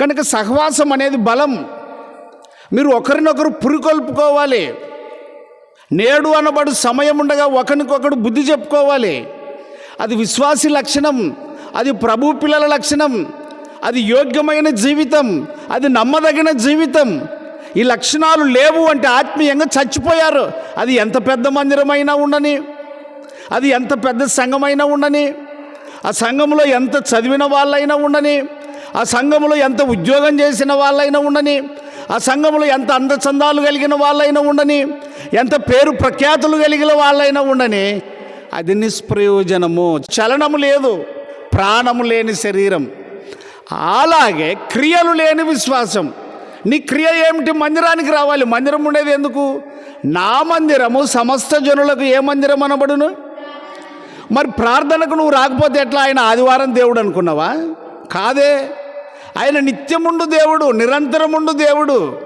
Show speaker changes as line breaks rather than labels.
కనుక సహవాసం అనేది బలం. మీరు ఒకరినొకరు పురికొల్పుకోవాలి. నేడు అనబడు సమయం ఉండగా ఒకరికొకడు బుద్ధి చెప్పుకోవాలి. అది విశ్వాసి లక్షణం అది ప్రభు పిల్లల లక్షణం అది యోగ్యమైన జీవితం అది నమ్మదగిన జీవితం. ఈ లక్షణాలు లేవు అంటే ఆత్మీయంగా చచ్చిపోయారు. అది ఎంత పెద్ద మందిరమైనా ఉండని అది ఎంత పెద్ద సంఘమైనా ఉండని ఆ సంఘంలో ఎంత చదివిన వాళ్ళైనా ఉండని ఆ సంఘములో ఎంత ఉద్యోగం చేసిన వాళ్ళైనా ఉండని ఆ సంఘములో ఎంత అందచందాలు కలిగిన వాళ్ళైనా ఉండని ఎంత పేరు ప్రఖ్యాతులు కలిగిన వాళ్ళైనా ఉండని అది నిష్ప్రయోజనము. చలనము లేదు ప్రాణము లేని శరీరం. అలాగే క్రియలు లేని విశ్వాసం. నీ క్రియ ఏమిటి? మందిరానికి రావాలి. మందిరం ఉండేది ఎందుకు? నా మందిరము సమస్త జనులకు ఏ మందిరం అనబడును? మరి ప్రార్థనకు నువ్వు రాకపోతే ఎట్లా? ఆయన ఆదివారం దేవుడు అనుకున్నావా? కాదే. ఆయన నిత్యముండు దేవుడు నిరంతరముండు దేవుడు.